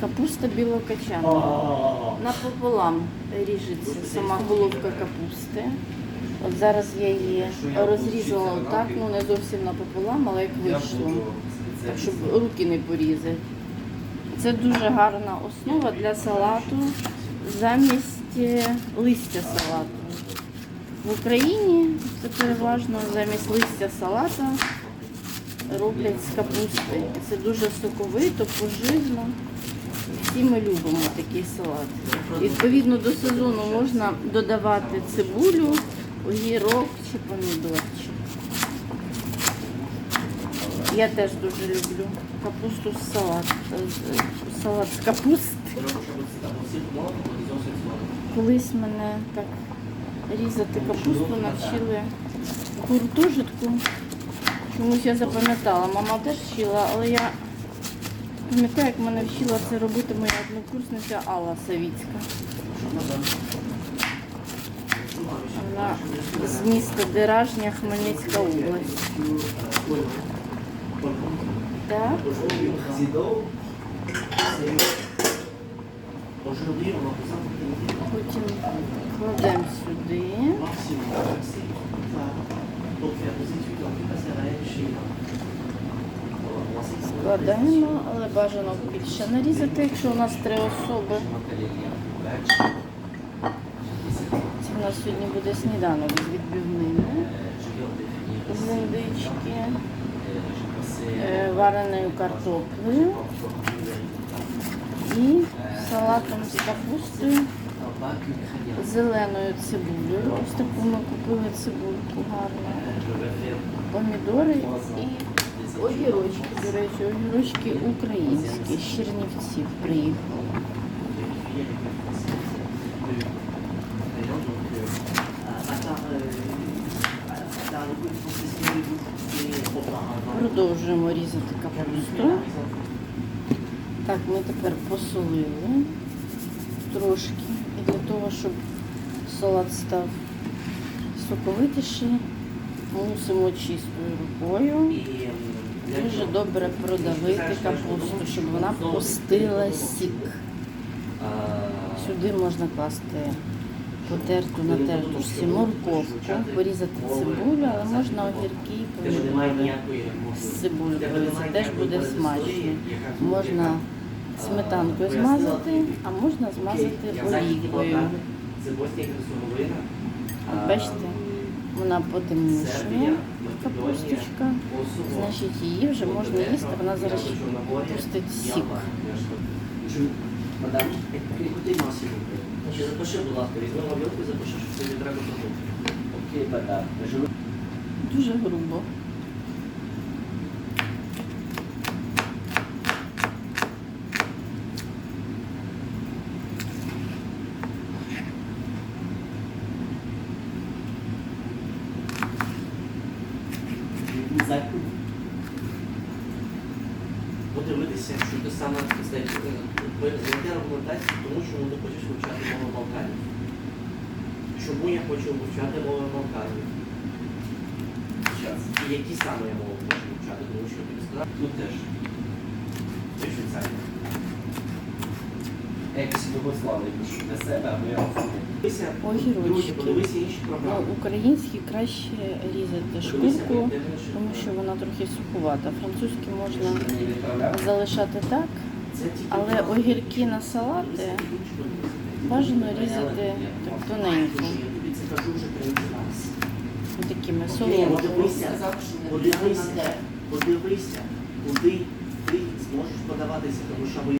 Капуста білокачана. Напополам ріжеться сама головка капусти. От зараз я її розрізала отак, ну не зовсім напополам, але як вийшло. Так, щоб руки не порізати. Це дуже гарна основа для салату замість листя салату. В Україні це переважно замість листя салата роблять з капусти. Це дуже соковито, поживно. Всі ми любимо такий салат. Відповідно до сезону можна додавати цибулю, огірок чи помідорчик. Я теж дуже люблю капусту з салат. Салат з капусти. Колись мене так різати капусту навчили гуртожитку. Чомусь я запам'ятала. Мама теж вчила, але я пам'ятаю, як мене вчила це робити моя однокурсниця Алла Савіцька. Вона з міста Деражня, Хмельницька область. Так, потім кладемо сюди. maximum Складаємо, але бажано більше нарізати, якщо у нас три особи. Це в нас сьогодні буде сніданок з відбивними, з індички, е, вареною картоплею і салатом з капустою, зеленою цибулею. Ось таку ми купили цибульку гарну, помідори і огірочки. До речі, огірочки українські, з Чернівців приїхали. Продовжуємо різати капусту. Так, ми тепер посолили трошки. І для того, щоб салат став соковитіший, мусимо чистою рукою дуже добре продавити капусту, щоб вона пустила сік. Сюди можна класти потерту, натерту ж морковку, порізати цибулю, але можна огірки помідори з цибулькою. Це теж буде смачно. Можна сметанкою змазати, а можна змазати олійкою. Бачите, вона потемнішує, капусточка. Значить, її вже можна їсти, вона зараз пустить сік. Мадам, plaît. Чи запиши, будь ласка, візьми мобілку і запиши, що тобі треба продукти. Окей, мадам. Дуже грубо. Подивитися, що ти саме знайти аргументацію, тому чому ти хочеш вивчати мову Балканів. Чому я хочу вивчати мови Балканів? І які саме я мови хочу вивчати, тому що тобі сказав, тут теж. Це Швейцарія. Якось Югославії для себе, або я розумію. Огірочки. Ну, українські краще різати шкурку, тому що вона трохи суховата. Французькі можна залишати так, але огірки на салати бажано різати так тоненько, такими Ні, соломкими. Подивися, подивися, подивися, куди ти зможеш подаватися, тому що ми